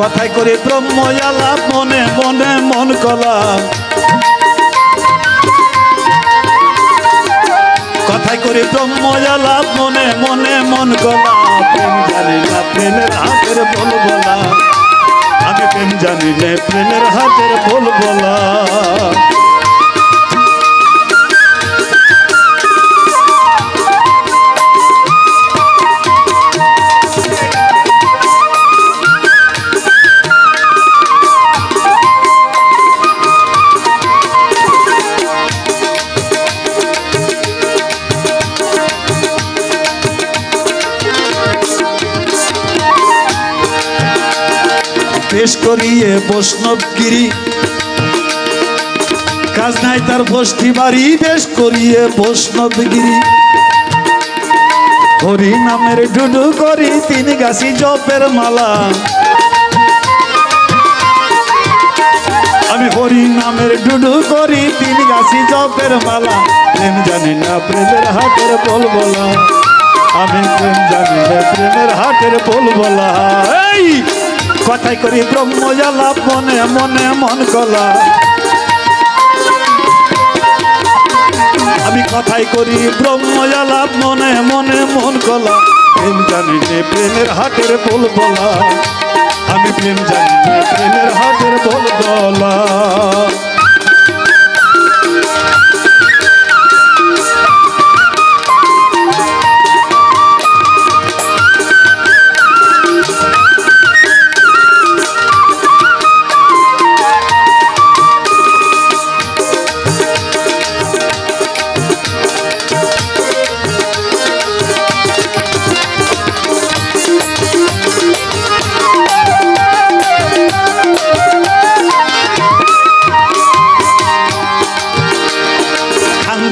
কথায় করে ব্রহ্ময়ালাপ, মনে মনে মন কলা কথায় করে ব্রহ্ময়ালাপ, মনে মনে মন কলা প্রেম জানি না প্রেমের হাতের বল বলা আমি প্রেম জানি না প্রেমের হাতের বল বলা পেশ করিয়ে বৈষ্ণবগিরি। কাজ নাই তার বস্তি বাড়ি, বেশ করিয়ে বৈষ্ণবগিরি। হরি নামের ডুডু করি, তিন গাছি জপের মালা। আমি হরি নামের ডুডু করি, তিন গাছি জপের মালা। প্রেম জানি না, প্রেমের হাটের বল বলা আমি প্রেম জানি না, প্রেমের হাটের বল বলা এই! কথাই করি ব্রহ্মজালা মনে মনে, মন কলা আমি কথাই করি ব্রহ্মজালা মনে মনে, মন কলা প্রেম জানি যে প্রেমের হাটের বল বলা। আমি প্রেম জানি যে প্রেমের হাটের বল বলা।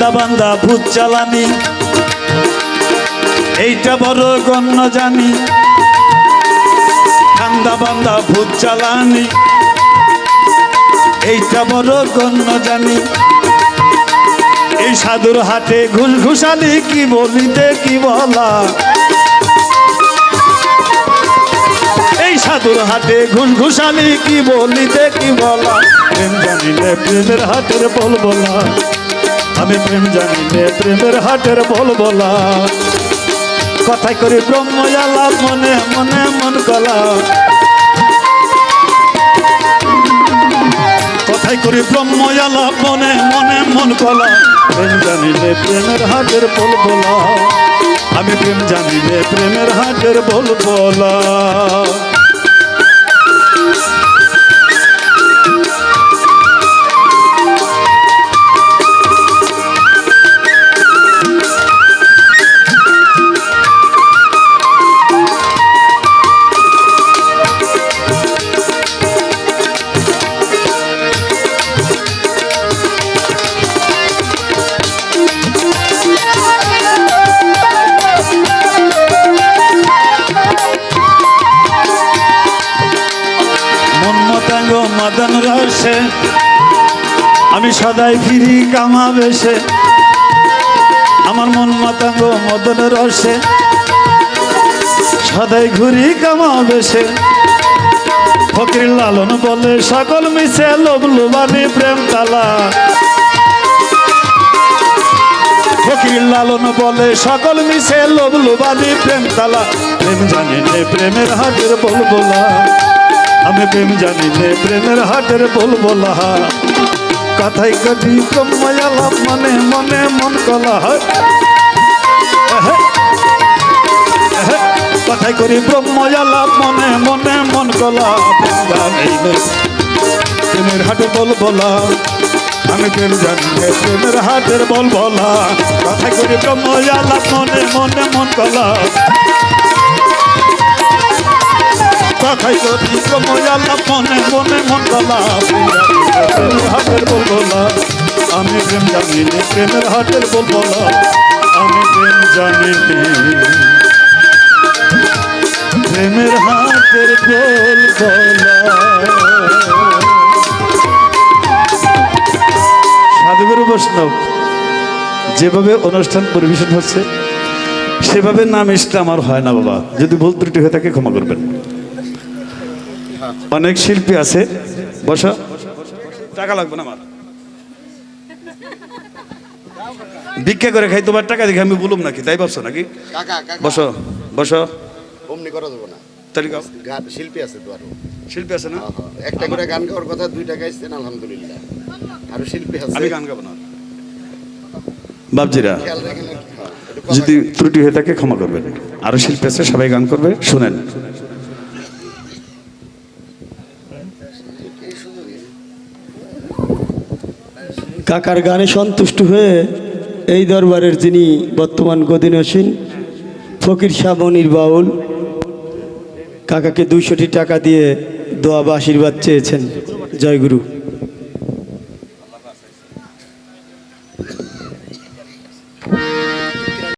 ঠান্ডা বান্দা ভূত চালানি এইটা বড় গণ্য জানি। ঠান্ডা বান্দা ভূত চালানি এইটা বড় গণ্য জানি। এই সাধুর হাটে ঘুষ ঘুষালি কি বলিতে কি বলা? এই সাধুর হাটে ঘুষ ঘুষালি কি বলিতে কি বলা? প্রেম জানিলে প্রেমের হাটের বল বলা আমি প্রেম জানিলে প্রেমের হাটের বল বলা কথাই করি ব্রহ্মজালা মনে মনে মন কলা কথাই করি ব্রহ্মজালা মনে মনে মন কলা প্রেম জানিলে প্রেমের হাটের বল বলা আমি প্রেম জানিলে প্রেমের হাটের বল বলা মতাঙ্গ মদন রসে আমি সদাই ফিরি কামা বেশে। আমার মন মতাঙ্গ মদন রসে সদাই ঘুরি কামা বেশে। ফকির লালন বলে সকল মিশে লোভ লোবানি প্রেম তালা। ফকির লালন বলে সকল মিশে লোভ লোবানি প্রেম তালা। প্রেম জানি প্রেমের হাটের বল বলা আমি প্রেম, জানি নে, প্রেমের হাটের বল বলা কথাই কটি ব্রহ্ময়ালাম, মনে মনে, মন কলা কথাই করি ব্রহ্ময়ালাম, মনে মনে, মন কলা। প্রেমের হাটে বল বলা আমি প্রেম, জানি প্রেমের হাটের বল বলা কথাই করি ব্রহ্ময়ালাম, মনে মনে, মন কলা। হাটের আমি প্রেম প্রেমের হাটের বল বলা আমি প্রেম প্রেমের হাতের বল সাধুগুরু বৈষ্ণব, যেভাবে অনুষ্ঠান পরিবেশন হচ্ছে, সেভাবে নাম ইসটা আমার হয় না বাবা। যদি ভুল ত্রুটি হয়ে থাকে ক্ষমা করবেন। অনেক শিল্পী আছে। বসো। টাকা লাগবে না আমার। ভিক্ষা করে খাই তোমার টাকা দেখে আমি বলুম নাকি? তাই ভাবছ নাকি? বসো বসো। অমনি করা যাব না। শিল্পী আছে তো আরও। শিল্পী আছে না? একটা করে গান গাওয়ার কথা দুইটা গাইছেন আলহামদুলিল্লাহ। আরও শিল্পী আছে। আমি গান গাবো না। বাবজিরা। হ্যাঁ, যদি ত্রুটি হয়ে থাকে ক্ষমা করবেন। আরও শিল্পী আছে সবাই গান করবে শুনেন। কাকার গানে সন্তুষ্ট হয়ে এই দরবারের যিনি বর্তমান গদিন আসেন ফকির শাহ মনির বাউল, কাকাকে দুইশোটি টাকা দিয়ে দোয়া বা আশীর্বাদ চেয়েছেন। জয়গুরু